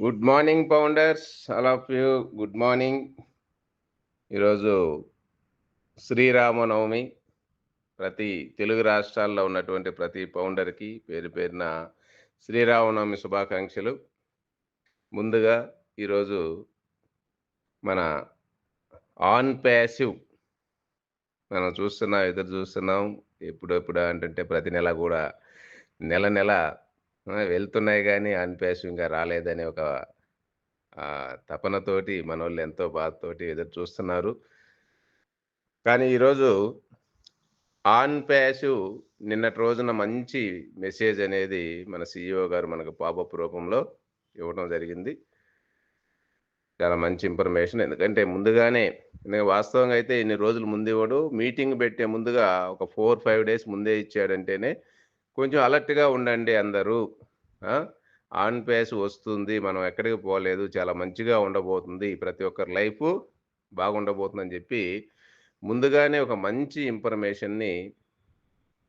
Good morning founders all of you good morning ఈరోజు శ్రీరామనవమి. ప్రతి తెలుగు రాష్ట్రాల్లో ఉన్నటువంటి ప్రతి పౌండర్కి పేరు పేరున శ్రీరామనవమి శుభాకాంక్షలు. ముందుగా ఈరోజు మన ఆన్ ప్యాసివ్ మనం చూస్తున్నాం ఎదురు చూస్తున్నాం. ఎప్పుడెప్పుడు అంటే ప్రతి నెల కూడా నెల నెల ఆ, వెళ్తున్నాయి కానీ ఆన్ ఇంకా రాలేదని ఒక తపనతోటి మన వాళ్ళు ఎంతో బాధతోటి ఎదురు చూస్తున్నారు. కానీ ఈరోజు ఆన్ ప్యాసివ్ నిన్నటి రోజున మంచి మెసేజ్ అనేది మన సిఇఓ గారు మనకు పాపప్ రూపంలో ఇవ్వడం జరిగింది. చాలా మంచి ఇన్ఫర్మేషన్. ఎందుకంటే ముందుగానే నేను వాస్తవంగా అయితే ఇన్ని రోజులు ముందు ఇవ్వడు. మీటింగ్ పెట్టే ముందుగా ఒక ఫోర్ ఫైవ్ డేస్ ముందే ఇచ్చాడంటేనే కొంచెం అలర్ట్గా ఉండండి అందరూ. ఆన్ పేస్ వస్తుంది మనం ఎక్కడికి పోలేదు చాలా మంచిగా ఉండబోతుంది ప్రతి ఒక్కరి లైఫ్ బాగుండబోతుందని చెప్పి ముందుగానే ఒక మంచి ఇన్ఫర్మేషన్ని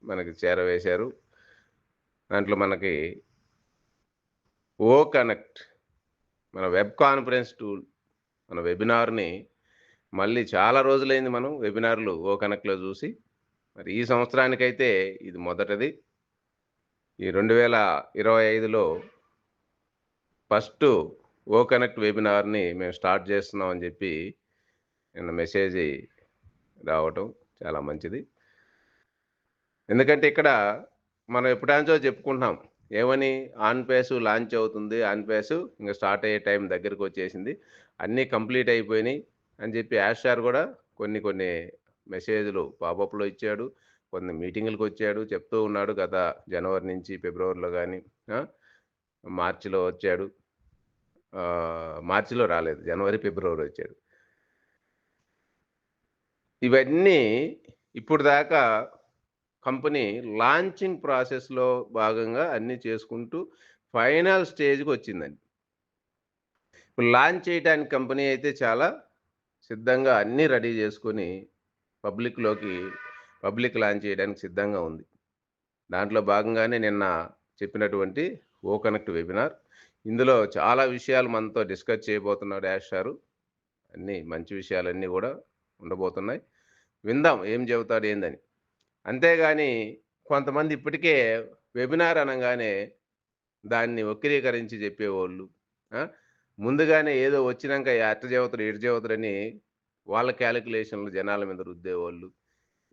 మనకి చేరవేశారు. దాంట్లో మనకి ఓ కనెక్ట్ మన వెబ్ కాన్ఫరెన్స్ టూల్ మన వెబినార్ని మళ్ళీ చాలా రోజులైంది మనం వెబినార్లు ఓ కనెక్ట్లో చూసి. మరి ఈ సంవత్సరానికైతే ఇది మొదటిది. ఈ రెండు వేల ఇరవై ఐదులో ఫస్ట్ ఓ కనెక్ట్ వెబినార్ని మేము స్టార్ట్ చేస్తున్నాం అని చెప్పి నిన్న మెసేజ్ రావటం చాలా మంచిది. ఎందుకంటే ఇక్కడ మనం ఎప్పుడాంచో చెప్పుకుంటున్నాం ఏమని ఆన్ పేసు లాంచ్ అవుతుంది ఆన్ పేసు ఇంకా స్టార్ట్ అయ్యే టైం దగ్గరికి వచ్చేసింది అన్నీ కంప్లీట్ అయిపోయినాయి అని చెప్పి యాష్ సార్ కూడా కొన్ని కొన్ని మెసేజ్లు పాపప్లో ఇచ్చాడు. కొన్ని మీటింగులకు వచ్చాడు చెప్తూ ఉన్నాడు గత జనవరి నుంచి ఫిబ్రవరిలో కానీ మార్చిలో వచ్చాడు. మార్చిలో రాలేదు జనవరి ఫిబ్రవరి వచ్చాడు. ఇవన్నీ ఇప్పుడు దాకా కంపెనీ లాంచింగ్ ప్రాసెస్లో భాగంగా అన్నీ చేసుకుంటూ ఫైనల్ స్టేజ్కి వచ్చిందండి. ఇప్పుడు లాంచ్ చేయడానికి కంపెనీ అయితే చాలా సిద్ధంగా అన్నీ రెడీ చేసుకొని పబ్లిక్లోకి పబ్లిక్ లాంచ్ చేయడానికి సిద్ధంగా ఉంది. దాంట్లో భాగంగానే నిన్న చెప్పినటువంటి ఓ కనెక్ట్ వెబినార్. ఇందులో చాలా విషయాలు మనతో డిస్కస్ చేయబోతున్నాడు యాష్ గారు అన్నీ మంచి విషయాలన్నీ కూడా ఉండబోతున్నాయి. విందాం ఏం చెబుతాడు ఏందని. అంతేగాని కొంతమంది ఇప్పటికే వెబినార్ అనగానే దాన్ని వక్రీకరించి చెప్పేవాళ్ళు ముందుగానే ఏదో వచ్చినాక అట్ట చెబుతారు ఇటు చెబుతారని వాళ్ళ క్యాలిక్యులేషన్లు జనాల మీద రుద్దేవాళ్ళు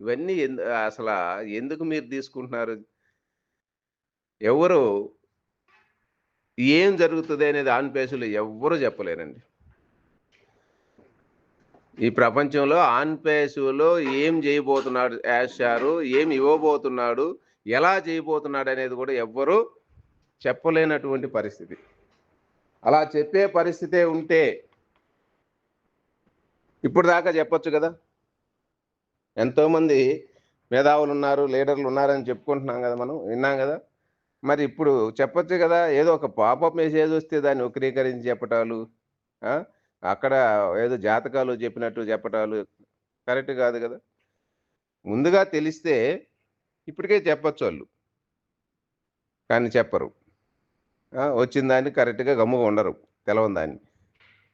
ఇవన్నీ ఎందు అసలు ఎందుకు మీరు తీసుకుంటున్నారు? ఎవరు ఏం జరుగుతుంది అనేది ఆన్ పేసులు ఎవ్వరూ చెప్పలేరండి. ఈ ప్రపంచంలో ఆన్ పేసులో ఏం చేయబోతున్నాడు యాష్ ఏం ఇవ్వబోతున్నాడు ఎలా చేయబోతున్నాడు అనేది కూడా ఎవ్వరూ చెప్పలేనటువంటి పరిస్థితి. అలా చెప్పే పరిస్థితే ఉంటే ఇప్పుడు దాకా చెప్పొచ్చు కదా? ఎంతోమంది మేధావులు ఉన్నారు లీడర్లు ఉన్నారని చెప్పుకుంటున్నాం కదా మనం విన్నాం కదా? మరి ఇప్పుడు చెప్పచ్చు కదా ఏదో ఒక పాపప్ మెసేజ్ వస్తే దాన్ని వక్రీకరించి చెప్పటాలు అక్కడ ఏదో జాతకాలు చెప్పినట్టు చెప్పటాలు కరెక్ట్ కాదు కదా? ముందుగా తెలిస్తే ఇప్పటికే చెప్పచ్చు వాళ్ళు. కానీ చెప్పరు. వచ్చిన దాన్ని కరెక్ట్గా గమ్ముగా ఉండరు తెలవని దాన్ని.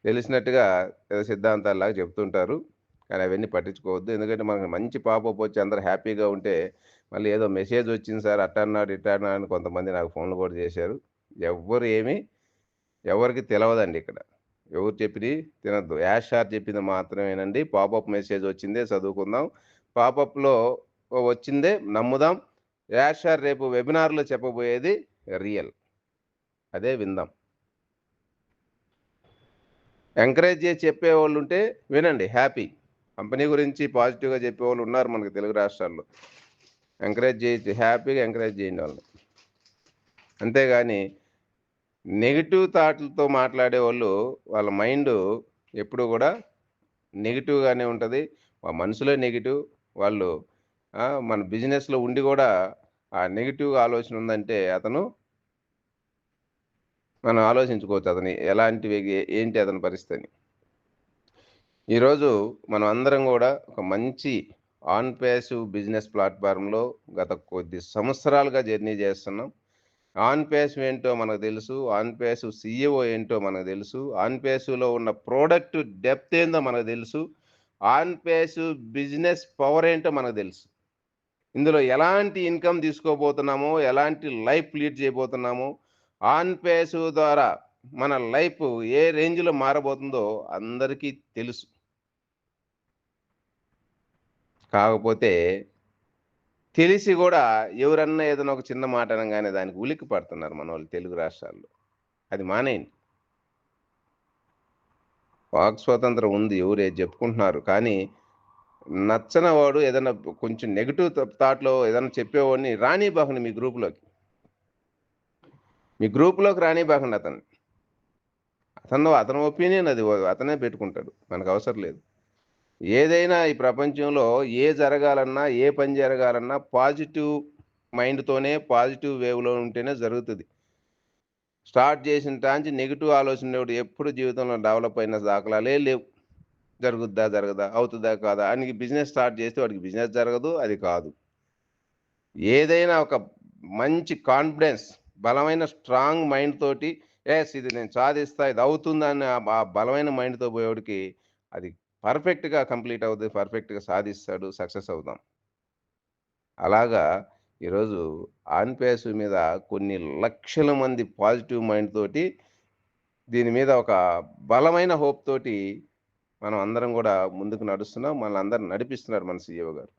తెలిసినట్టుగా ఏదో సిద్ధాంతాల్లాగా చెప్తుంటారు. కానీ అవన్నీ పట్టించుకోవద్దు. ఎందుకంటే మనకు మంచి పాపప్ వచ్చి అందరు హ్యాపీగా ఉంటే మళ్ళీ ఏదో మెసేజ్ వచ్చింది సార్ అట్టన్నాడు ఇట్టన్నా అని కొంతమంది నాకు ఫోన్లు కూడా చేశారు. ఎవ్వరు ఏమి ఎవరికి తెలియదండి ఇక్కడ. ఎవరు చెప్పినవి తినద్దు. యాష్ సార్ చెప్పింది మాత్రమేనండి. పాపప్ మెసేజ్ వచ్చిందే చదువుకుందాం. పాపప్లో వచ్చిందే నమ్ముదాం. యాష్ సార్ రేపు వెబినార్లో చెప్పబోయేది రియల్. అదే విందాం. ఎంకరేజ్ చేసి చెప్పేవాళ్ళు ఉంటే వినండి హ్యాపీ. కంపెనీ గురించి పాజిటివ్గా చెప్పేవాళ్ళు ఉన్నారు మనకి తెలుగు రాష్ట్రాల్లో. ఎంకరేజ్ చేసి హ్యాపీగా ఎంకరేజ్ చేయండి వాళ్ళని. అంతేగాని నెగిటివ్ థాట్లతో మాట్లాడే వాళ్ళు వాళ్ళ మైండ్ ఎప్పుడు కూడా నెగిటివ్గానే ఉంటుంది. వాళ్ళ మనసులో నెగిటివ్ వాళ్ళు మన బిజినెస్లో ఉండి కూడా ఆ నెగిటివ్ ఆలోచన ఉందంటే అతను మనం ఆలోచించుకోవచ్చు అతని ఎలాంటి ఏంటి అతని పరిస్థితి ఈరోజు మనం అందరం కూడా ఒక మంచి ఆన్ ప్యాసివ్ బిజినెస్ ప్లాట్ఫారంలో గత కొద్ది సంవత్సరాలుగా జర్నీ చేస్తున్నాం. ఆన్ ప్యాసివ్ ఏంటో మనకు తెలుసు ఆన్ ప్యాసివ్ సిఇఓ ఏంటో మనకు తెలుసు ఆన్ ప్యాసివ్లో ఉన్న ప్రోడక్ట్ డెప్త్ ఏందో మనకు తెలుసు ఆన్ ప్యాసివ్ బిజినెస్ పవర్ ఏంటో మనకు తెలుసు. ఇందులో ఎలాంటి ఇన్కమ్ తీసుకోబోతున్నామో ఎలాంటి లైఫ్ లీడ్ చేయబోతున్నామో ఆన్ పేస్ ద్వారా మన లైఫ్ ఏ రేంజ్లో మారబోతుందో అందరికీ తెలుసు. కాకపోతే తెలిసి కూడా ఎవరన్నా ఏదైనా ఒక చిన్న మాట అనగానే దానికి ఉలిక్కి పడుతున్నారు మన వాళ్ళు తెలుగు రాష్ట్రాల్లో. అది మానేయండి. వాక్ స్వాతంత్రం ఉంది ఎవరే చెప్పుకుంటున్నారు? కానీ నచ్చనవాడు ఏదైనా కొంచెం నెగిటివ్ థాట్లో ఏదైనా చెప్పేవాడిని రానిబాకండి మీ గ్రూప్లోకి. మీ గ్రూప్లోకి రానిబాకండి అతను అతను అతని ఒపీనియన్ అది అతనే పెట్టుకుంటాడు. మనకు అవసరం లేదు. ఏదైనా ఈ ప్రపంచంలో ఏ జరగాలన్నా ఏ పని జరగాలన్నా పాజిటివ్ మైండ్తోనే పాజిటివ్ వేవ్లో ఉంటేనే జరుగుతుంది. స్టార్ట్ చేసిన టాంచి నెగిటివ్ ఆలోచన ఎప్పుడు జీవితంలో డెవలప్ అయిన దాఖలాలే లేవు. జరుగుద్దా జరగదా అవుతుందా కాదా అని బిజినెస్ స్టార్ట్ చేస్తే వాడికి బిజినెస్ జరగదు అది కాదు. ఏదైనా ఒక మంచి కాన్ఫిడెన్స్ బలమైన స్ట్రాంగ్ మైండ్ తోటి ఎస్ ఇది నేను సాధిస్తా ఇది అవుతుందని ఆ బలమైన మైండ్తో పోయేవాడికి అది పర్ఫెక్ట్గా కంప్లీట్ అవుతుంది పర్ఫెక్ట్గా సాధిస్తాడు సక్సెస్ అవుతాం అలాగా ఈరోజు ఆన్పేస్ మీద కొన్ని లక్షల మంది పాజిటివ్ మైండ్ తోటి దీని మీద ఒక బలమైన హోప్ తోటి మనం అందరం కూడా ముందుకు నడుస్తున్నాం. మనల్ని అందరూ నడిపిస్తున్నారు మన సీఈఓ గారు.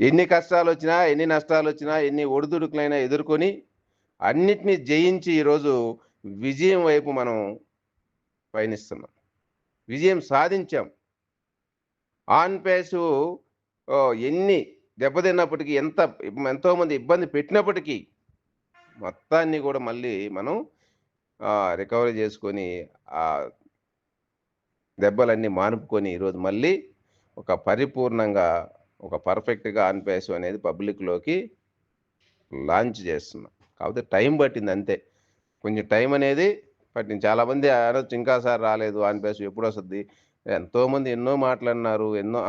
ఎన్ని కష్టాలు వచ్చినా ఎన్ని నష్టాలు వచ్చినా ఎన్ని ఒడిదుడుకులైనా ఎదుర్కొని అన్నిటినీ జయించి ఈరోజు విజయం వైపు మనం పయనిస్తున్నాం. విజయం సాధించాం. ఆన్ పేసు ఎన్ని దెబ్బతిన్నప్పటికీ ఎంత ఎంతోమంది ఇబ్బంది పెట్టినప్పటికీ మొత్తాన్ని కూడా మళ్ళీ మనం రికవరీ చేసుకొని ఆ దెబ్బలన్నీ మానుపుకొని ఈరోజు మళ్ళీ ఒక పరిపూర్ణంగా ఒక పర్ఫెక్ట్గా ఆన్ పేసు అనేది పబ్లిక్లోకి లాంచ్ చేస్తున్నాం. కాకపోతే టైం పట్టింది అంతే. కొంచెం టైం అనేది పట్టింది చాలామంది అనొచ్చు ఇంకా సార్ రాలేదు అనిపేసి ఎప్పుడు వస్తుంది? ఎంతోమంది ఎన్నో మాట్లాడినారు ఎన్నో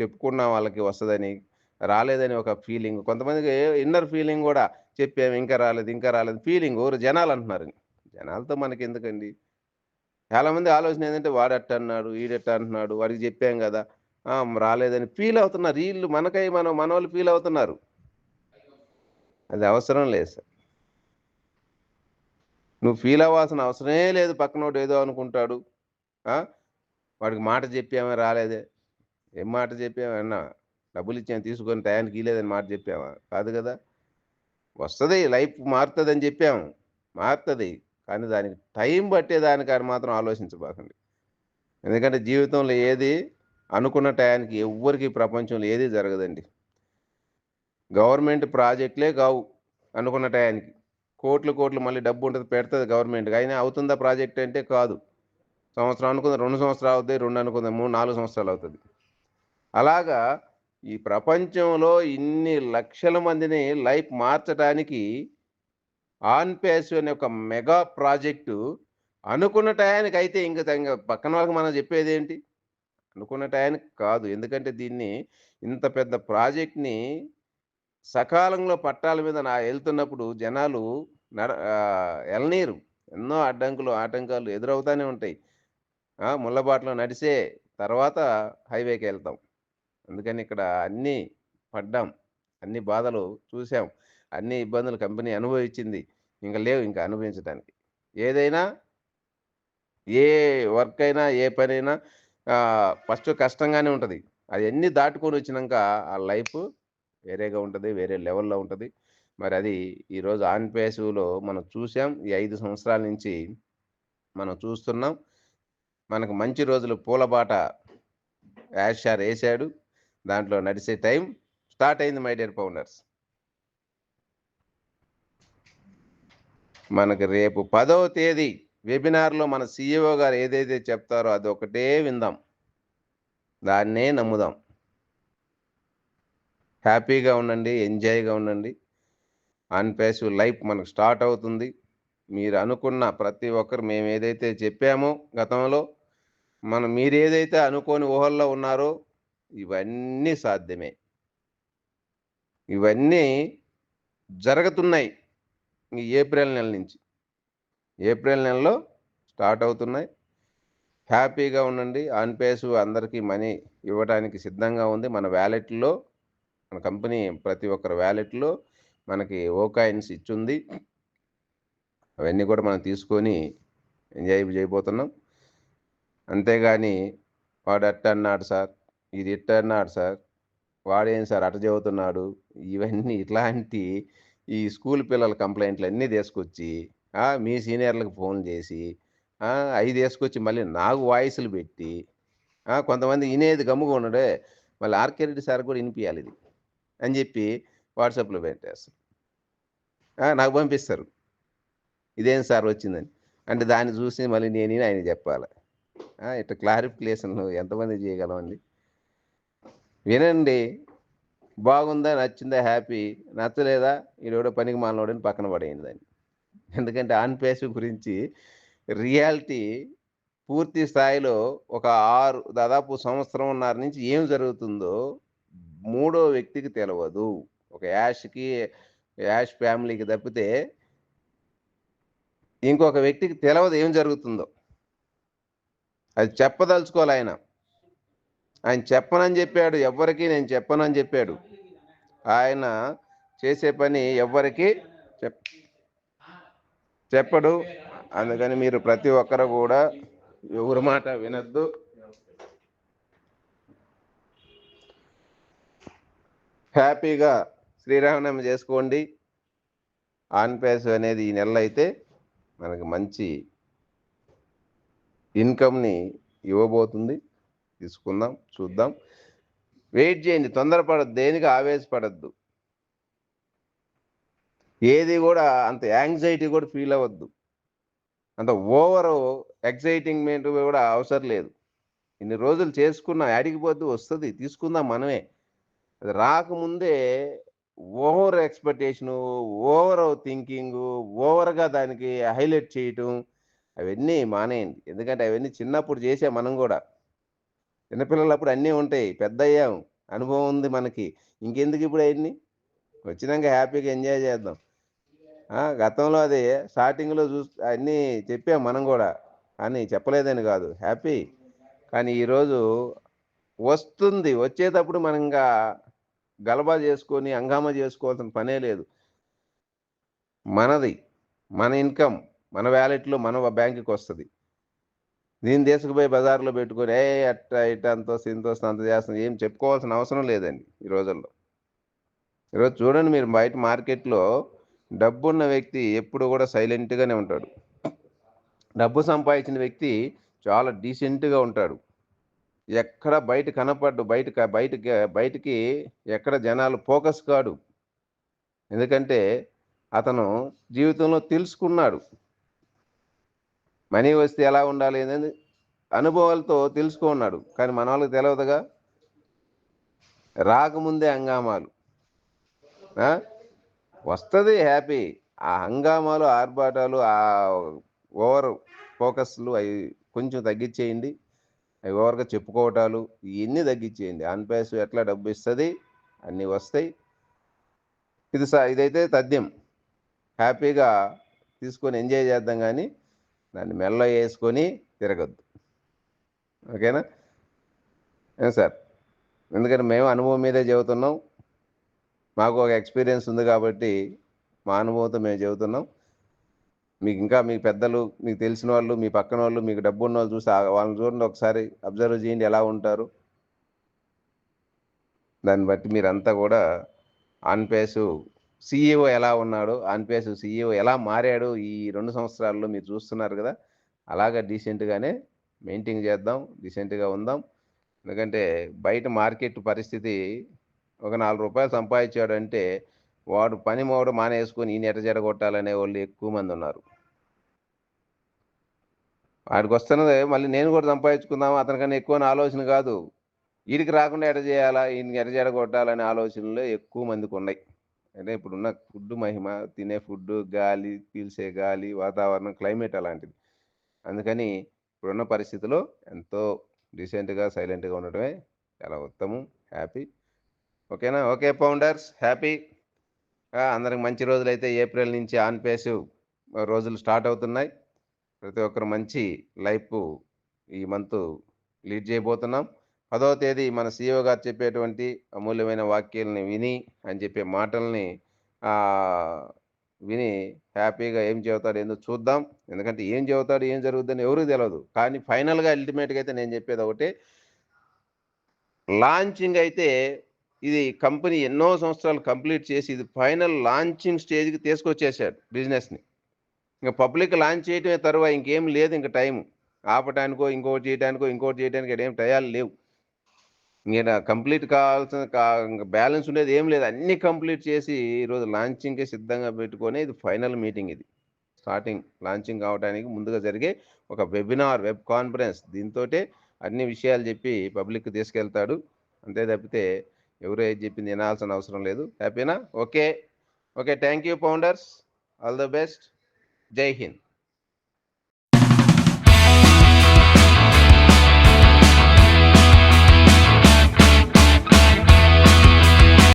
చెప్పుకున్నాం వాళ్ళకి వస్తుందని రాలేదని ఒక ఫీలింగ్. కొంతమందికి ఇన్నర్ ఫీలింగ్ కూడా చెప్పాము ఇంకా రాలేదు ఇంకా రాలేదు. ఫీలింగ్ ఊరు జనాలు అంటున్నారు. జనాలతో మనకి ఎందుకండి? చాలామంది ఆలోచన ఏంటంటే వాడట్ట అన్నాడు ఈడట్ట అంటున్నాడు వాడికి చెప్పాం కదా రాలేదని. ఫీల్ అవుతున్నారు. వీళ్ళు మనకై మనం మన వాళ్ళు ఫీల్ అవుతున్నారు. అది అవసరం లేదు సార్. నువ్వు ఫీల్ అవ్వాల్సిన అవసరమే లేదు పక్కనోడు ఏదో అనుకుంటాడు. వాడికి మాట చెప్పామా రాలేదే. ఏం మాట చెప్పామన్నా డబ్బులు ఇచ్చాను తీసుకొని టయానికి ఇలేదని మాట చెప్పామా కాదు కదా. వస్తుంది లైఫ్ మారుతుంది అని చెప్పాము మారుతుంది. కానీ దానికి టైం పట్టేదానికని మాత్రం ఆలోచించబాకండి. ఎందుకంటే జీవితంలో ఏది అనుకున్న టయానికి ఎవ్వరికి ప్రపంచంలో ఏది జరగదండి. గవర్నమెంట్ ప్రాజెక్టులే కావు అనుకున్న టయానికి. కోట్లు కోట్లు మళ్ళీ డబ్బు ఉంటుంది పెడుతుంది గవర్నమెంట్ అయినా అవుతుందా ప్రాజెక్ట్ అంటే కాదు. సంవత్సరం అనుకుంది రెండు సంవత్సరాలు అవుతాయి రెండు అనుకుంది మూడు నాలుగు సంవత్సరాలు అవుతుంది. అలాగా ఈ ప్రపంచంలో ఇన్ని లక్షల మందిని లైఫ్ మార్చడానికి ఆన్పేస్ అనే ఒక మెగా ప్రాజెక్టు అనుకున్న టయానికి అయితే ఇంకా ఇంకా పక్కన వాళ్ళకి మనం చెప్పేది ఏంటి? అనుకున్న టయానికి కాదు. ఎందుకంటే దీన్ని ఇంత పెద్ద ప్రాజెక్ట్ని సకాలంలో పట్టాల మీద నా వెళ్తున్నప్పుడు జనాలు నడ ఎలనీరు. ఎన్నో అడ్డంకులు ఆటంకాలు ఎదురవుతూనే ఉంటాయి. ముళ్ళబాటలో నడిసే తర్వాత హైవేకి వెళ్తాం అందుకని ఇక్కడ అన్నీ పడ్డాం. అన్ని బాధలు చూసాం. అన్ని ఇబ్బందులు కంపెనీ అనుభవించింది. ఇంకా లేవు ఇంకా అనుభవించడానికి ఏదైనా ఏ వర్క్ అయినా ఏ పని అయినా ఫస్ట్ కష్టంగానే ఉంటుంది. అది దాటుకొని వచ్చినాక ఆ లైఫ్ వేరేగా ఉంటుంది వేరే లెవెల్లో ఉంటుంది. మరి అది ఈరోజు ఆన్ పేసులో మనం చూసాం ఈ ఐదు సంవత్సరాల నుంచి మనం చూస్తున్నాం. మనకు మంచి రోజులు పూలబాట యాషార్ వేసాడు. దాంట్లో నడిచే టైం స్టార్ట్ అయింది మై డియర్ పౌండర్స్. మనకు రేపు పదవ తేదీ వెబినార్లో మన సీఈఓ గారు ఏదైతే చెప్తారో అది ఒకటే విందాం. దాన్నే నమ్ముదాం. హ్యాపీగా ఉండండి ఎంజాయ్గా ఉండండి. అన్పేసివ్ లైఫ్ మనకు స్టార్ట్ అవుతుంది. మీరు అనుకున్న ప్రతి ఒక్కరు మేము ఏదైతే చెప్పామో గతంలో మనం మీరు ఏదైతే అనుకోని ఊహల్లో ఉన్నారో ఇవన్నీ సాధ్యమే. ఇవన్నీ జరుగుతున్నాయి ఈ ఏప్రిల్ నెల నుంచి. ఏప్రిల్ నెలలో స్టార్ట్ అవుతున్నాయి. హ్యాపీగా ఉండండి. ఆన్ పేస్ అందరికీ మనీ ఇవ్వడానికి సిద్ధంగా ఉంది. మన వ్యాలెట్లో మన కంపెనీ ప్రతి ఒక్కరి వ్యాలెట్లో మనకి ఓకాయిన్స్ ఇచ్చింది ఇచ్చుంది. అవన్నీ కూడా మనం తీసుకొని ఎంజాయ్ చేయబోతున్నాం. అంతేగాని వాడు అట్ట అన్నాడు సార్ ఇది ఇట్ట అన్నాడు సార్ వాడేం సార్ అట చదువుతున్నాడు ఇవన్నీ ఇట్లాంటి ఈ స్కూల్ పిల్లల కంప్లైంట్లు అన్నీ తీసుకొచ్చి మీ సీనియర్లకు ఫోన్ చేసి అవి తీసుకొచ్చి మళ్ళీ నాకు వాయిస్లు పెట్టి కొంతమంది వినేది గమ్ముగా ఉన్నాడే మళ్ళీ ఆర్కే రెడ్డి సార్ కూడా వినిపించాలి ఇది. అని చెప్పి వాట్సాప్లో పెట్టేస్తారు. నాకు పంపిస్తారు. ఇదేం సార్ వచ్చిందని. అంటే దాన్ని చూసి మళ్ళీ నేను ఆయన చెప్పాలి. ఇట్లా క్లారిఫికేషన్లు ఎంతమంది చేయగలమండి వినండి. బాగుందా? నచ్చిందా? హ్యాపీ. నచ్చలేదా? ఈడోడో పనికి మానవాడని పక్కన పడేయండి దాన్ని. ఎందుకంటే ఆన్ పేస్ గురించి రియాలిటీ పూర్తి స్థాయిలో ఒక ఆరు దాదాపు సంవత్సరం ఉన్నారు నుంచి ఏం జరుగుతుందో మూడో వ్యక్తికి తెలియదు ఒక యాష్కి యాష్ ఫ్యామిలీకి తప్పితే ఇంకొక వ్యక్తికి తెలియదు ఏం జరుగుతుందో. అది చెప్పదలుచుకోవాలి ఆయన. ఆయన చెప్పనని చెప్పాడు ఎవ్వరికి నేను చెప్పనని చెప్పాడు. ఆయన చేసే పని ఎవ్వరికి చెప్ చెప్పడు. అందుకని మీరు ప్రతి ఒక్కరు కూడా ఎవరి మాట వినద్దు. హ్యాపీగా శ్రీరామనవమి చేసుకోండి. ఆన్పేస్ అనేది ఈ నెల అయితే మనకు మంచి ఇన్కమ్ని ఇవ్వబోతుంది. తీసుకుందాం చూద్దాం. వెయిట్ చేయండి తొందరపడద్దు దేనికి ఆవేశపడద్దు. ఏది కూడా అంత యాంగ్జైటీ కూడా ఫీల్ అవ్వద్దు. అంత ఓవర్ ఎక్సైటింగ్మెంట్ కూడా అవసరం లేదు. ఇన్ని రోజులు చేసుకున్నా అడిగిపోద్దు వస్తుంది తీసుకుందాం మనమే. అది రాకముందే ఓవర్ ఎక్స్పెక్టేషను ఓవర్ థింకింగ్ ఓవర్గా దానికి హైలైట్ చేయటం అవన్నీ మానేయండి. ఎందుకంటే అవన్నీ చిన్నప్పుడు చేసే మనం కూడా. చిన్నపిల్లలప్పుడు అన్నీ ఉంటాయి. పెద్ద అయ్యాం అనుభవం ఉంది మనకి. ఇంకెందుకు ఇప్పుడు అవన్నీ? వచ్చినాక హ్యాపీగా ఎంజాయ్ చేద్దాం. గతంలో అది స్టార్టింగ్లో చూ అన్నీ చెప్పాం మనం కూడా. అని చెప్పలేదని కాదు. హ్యాపీ. కానీ ఈరోజు వస్తుంది. వచ్చేటప్పుడు మనం ఇంకా గలబా చేసుకొని హంగామా చేసుకోవాల్సిన పనే లేదు. మనది మన ఇన్కమ్ మన వ్యాలెట్లో మన బ్యాంకుకి వస్తుంది దీన్ని తీసుకుపోయి బజార్లో పెట్టుకొని ఏ అట్ట ఇట్ట అంతో వస్తుంది అంత చేస్తుంది ఏం చెప్పుకోవాల్సిన అవసరం లేదండి ఈ రోజుల్లో. ఈరోజు చూడండి మీరు బయట మార్కెట్లో డబ్బున్న వ్యక్తి ఎప్పుడు కూడా సైలెంట్గానే ఉంటాడు. డబ్బు సంపాదించిన వ్యక్తి చాలా డీసెంట్గా ఉంటాడు. ఎక్కడ బయట కనపడ్డు బయట బయటకి బయటికి ఎక్కడ జనాలు ఫోకస్ కాడు. ఎందుకంటే అతను జీవితంలో తెలుసుకున్నాడు. మనీ వస్తే ఎలా ఉండాలి అనేది అనుభవాలతో తెలుసుకున్నాడు. కానీ మన వాళ్ళకి తెలియదుగా రాకముందే హంగామాలు. వస్తుంది హ్యాపీ. ఆ హంగామాలు ఆర్భాటాలు ఆ ఓవర్ ఫోకస్లు అవి కొంచెం తగ్గించేయండి. ఓవర్గా చెప్పుకోవటాలు ఇవన్నీ తగ్గించేయండి. ఆన్పేస్ ఎట్లా డబ్బు ఇస్తుంది? అన్నీ వస్తాయి. ఇది స ఇదైతే తథ్యం. హ్యాపీగా తీసుకొని ఎంజాయ్ చేద్దాం కానీ దాన్ని మెల్ల వేసుకొని తిరగద్దు. ఓకేనా? ఏం సార్? ఎందుకంటే మేము అనుభవం మీదే చెబుతున్నాం. మాకు ఒక ఎక్స్పీరియన్స్ ఉంది కాబట్టి మా అనుభవంతో మేము చెబుతున్నాం. మీకు ఇంకా మీ పెద్దలు మీకు తెలిసిన వాళ్ళు మీ పక్కన వాళ్ళు మీకు డబ్బు ఉన్న వాళ్ళు చూసి వాళ్ళని చూడండి ఒకసారి అబ్జర్వ్ చేయండి ఎలా ఉంటారు. దాన్ని బట్టి మీరంతా కూడా ఆన్పేసు సీఈఓ ఎలా ఉన్నాడు ఆన్పేసు సీఈఓ ఎలా మారాడు ఈ రెండు సంవత్సరాల్లో మీరు చూస్తున్నారు కదా. అలాగా డీసెంట్గానే మెయింటైన్ చేద్దాం డీసెంట్గా ఉందాం. ఎందుకంటే బయట మార్కెట్ పరిస్థితి ఒక నాలుగు రూపాయలు సంపాదించాడంటే వాడు పని మోడు మానేసుకొని ఈయన ఎట జడగొట్టాలనే వాళ్ళు ఎక్కువ మంది ఉన్నారు. వాడికి వస్తున్నది మళ్ళీ నేను కూడా సంపాదించుకుందాం అతనికన్నా ఎక్కువ ఆలోచన కాదు. వీడికి రాకుండా ఎట చేయాలా? ఈయనకి ఎట జడగొట్టాలనే ఆలోచనలు ఎక్కువ మందికి ఉన్నాయి. అంటే ఇప్పుడున్న ఫుడ్ మహిమ తినే ఫుడ్ గాలి పీల్చే గాలి వాతావరణం క్లైమేట్ అలాంటిది. అందుకని ఇప్పుడున్న పరిస్థితిలో ఎంతో డీసెంట్గా సైలెంట్గా ఉండటమే చాలా ఉత్తమం హ్యాపీ. ఓకేనా? Okay founders happy. అందరికి మంచి రోజులు అయితే ఏప్రిల్ నుంచి ఆన్ పేసివ్ రోజులు స్టార్ట్ అవుతున్నాయి. ప్రతి ఒక్కరు మంచి లైఫ్ ఈ మంత్ లీడ్ చేయబోతున్నాం. పదవ తేదీ మన సీఈఓ గారు చెప్పేటువంటి అమూల్యమైన వాక్యాలని విని అని చెప్పే మాటల్ని విని హ్యాపీగా ఏం చెబుతాడు ఏందో చూద్దాం. ఎందుకంటే ఏం చెబుతాడు ఏం జరుగుతుందని ఎవరికి తెలియదు కానీ ఫైనల్గా అల్టిమేట్గా అయితే నేను చెప్పేది ఒకటే లాంచింగ్ అయితే ఇది కంపెనీ ఎన్నో సంవత్సరాలు కంప్లీట్ చేసి ఇది ఫైనల్ లాంచింగ్ స్టేజ్కి తీసుకొచ్చేసాడు బిజినెస్ని. ఇంకా పబ్లిక్ లాంచ్ చేయటమే తర్వాత ఇంకేం లేదు ఇంకా టైం ఆపటానికో ఇంకోటి చేయడానికో ఇంకోటి చేయడానికి ఏం టయాలు లేవు. ఇంకా కంప్లీట్ కావాల్సిన ఇంకా బ్యాలెన్స్ ఉండేది ఏం లేదు. అన్ని కంప్లీట్ చేసి ఈరోజు లాంచింగ్కి సిద్ధంగా పెట్టుకొని ఇది ఫైనల్ మీటింగ్ ఇది. స్టార్టింగ్ లాంచింగ్ కావడానికి ముందుగా జరిగే ఒక వెబినార్ వెబ్ కాన్ఫరెన్స్. దీంతో అన్ని విషయాలు చెప్పి పబ్లిక్ తీసుకెళ్తాడు. అంతే తప్పితే ఎవరు ఏది చెప్పింది వినాల్సిన అవసరం లేదు. హ్యాపీనా? Okay. Okay thank you founders. All the best. Jai Hind.